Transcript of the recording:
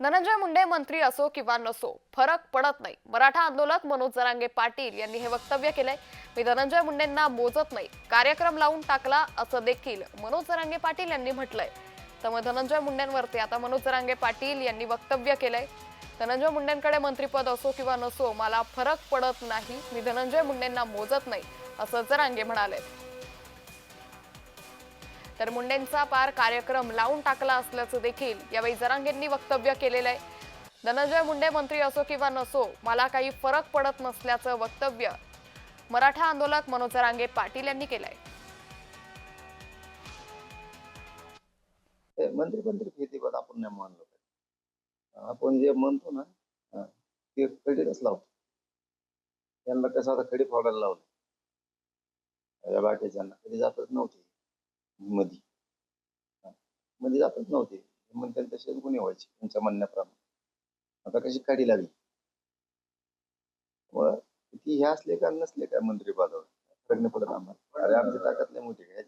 धनंजय मुंडे मंत्री असो किंवा नसो फरक पडत नाही. मराठा आंदोलक मनोज जरांगे पाटील यांनी हे वक्तव्य केलंय. मी धनंजय मुंडेंना मोजत नाही कार्यक्रम लावून टाकला असं देखील मनोज जरांगे पाटील यांनी म्हटलंय. त्यामुळे धनंजय मुंडेंवरती आता मनोज जरांगे पाटील यांनी वक्तव्य केलंय. धनंजय मुंडेंकडे मंत्रीपद असो किंवा नसो मला फरक पडत नाही. मी धनंजय मुंडेंना मोजत नाही असं जरांगे म्हणाले. तर मुंडेंचा पार कार्यक्रम लावून टाकला असल्याचं देखील यावेळी जरांगेंनी वक्तव्य केलेलं आहे. धनंजय मुंडे मंत्री असो किंवा नसो मला काही फरक पडत नसल्याचं वक्तव्य मराठा आंदोलक मनोज जरांगे पाटील यांनी केलंय. ते मंत्री मंत्री फेतीपद आपण नाही मानलो. आपण जे म्हणतो ना ते कडीलाच लावतो. त्यांना कसं आता कडी फोडायला लावलं? या बाकीच्यांना कधी जातच नव्हती. मधी. मध्ये जातच नव्हते. मग त्यांनी तसेच गुन्हे व्हायचे त्यांच्या म्हणण्याप्रमाणे. आता कशी काडी लागली? व ती हे असले का नसले का मंत्री पदावर? फरक पडत आम्हाला. अरे आमची ताकद नाही मोठी काय